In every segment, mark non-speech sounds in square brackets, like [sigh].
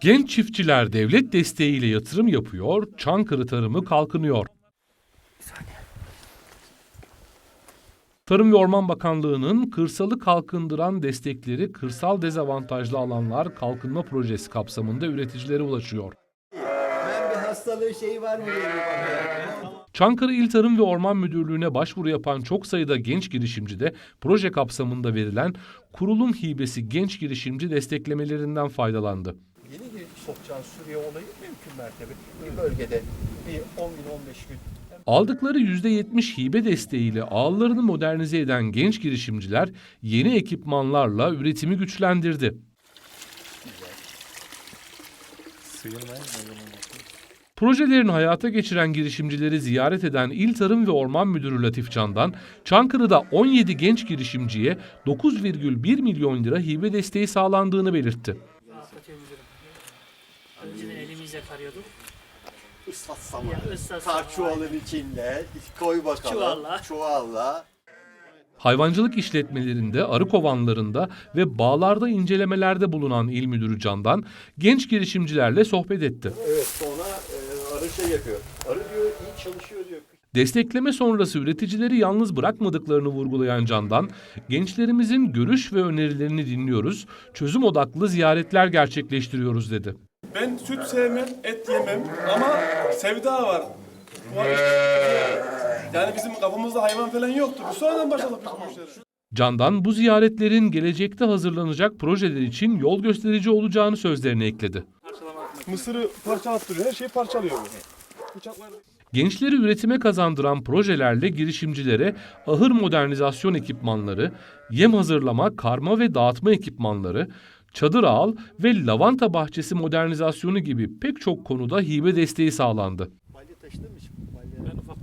Genç çiftçiler devlet desteğiyle yatırım yapıyor, Çankırı tarımı kalkınıyor. Tarım ve Orman Bakanlığı'nın kırsalı kalkındıran destekleri kırsal dezavantajlı alanlar kalkınma projesi kapsamında üreticilere ulaşıyor. Hastalığı şeyi var mı. Çankırı İl Tarım ve Orman Müdürlüğü'ne başvuru yapan çok sayıda genç girişimci de proje kapsamında verilen kurulum hibesi genç girişimci desteklemelerinden faydalandı. Yeni sokacağın sürüye olayı mümkün mertebe. Bir bölgede bir 10 gün 15 gün Aldıkları %70 hibe desteğiyle ağlarını modernize eden genç girişimciler yeni ekipmanlarla üretimi güçlendirdi. Projelerini hayata geçiren girişimcileri ziyaret eden İl Tarım ve Orman Müdürü Latif Can'dan Çankırı'da 17 genç girişimciye 9,1 milyon lira hibe desteği sağlandığını belirtti. Atıyor müdürüm. Önceden elimizle karıyorduk. Islat samanı. Ya ıslak Kar samanı, çuvalın içinde koy bakalım. Çuvalla. Çuvalla. Hayvancılık işletmelerinde, arı kovanlarında ve bağlarda incelemelerde bulunan İl Müdürü Can'dan genç girişimcilerle sohbet etti. Evet şey yapıyor. Arı diyor iyi çalışıyor diyor. Destekleme sonrası üreticileri yalnız bırakmadıklarını vurgulayan Candan, gençlerimizin görüş ve önerilerini dinliyoruz, çözüm odaklı ziyaretler gerçekleştiriyoruz dedi. Ben süt sevmem, et yemem ama sevda var. Bu Yani bizim kafamızda hayvan falan yoktu. Biz sonradan başladık biz bu işlere. Candan bu ziyaretlerin gelecekte hazırlanacak projeler için yol gösterici olacağını sözlerine ekledi. Mısırı parçalattırıyor, her şeyi parçalıyor bu. Gençleri üretime kazandıran projelerle girişimcilere ahır modernizasyon ekipmanları, yem hazırlama, karma ve dağıtma ekipmanları, çadır ağal ve lavanta bahçesi modernizasyonu gibi pek çok konuda hibe desteği sağlandı. Balya taşıdın mı şimdi? Balya. Ben ufak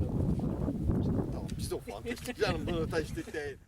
Tamam biz de ufak taşıdık [laughs] canım bunu taşıdık değil.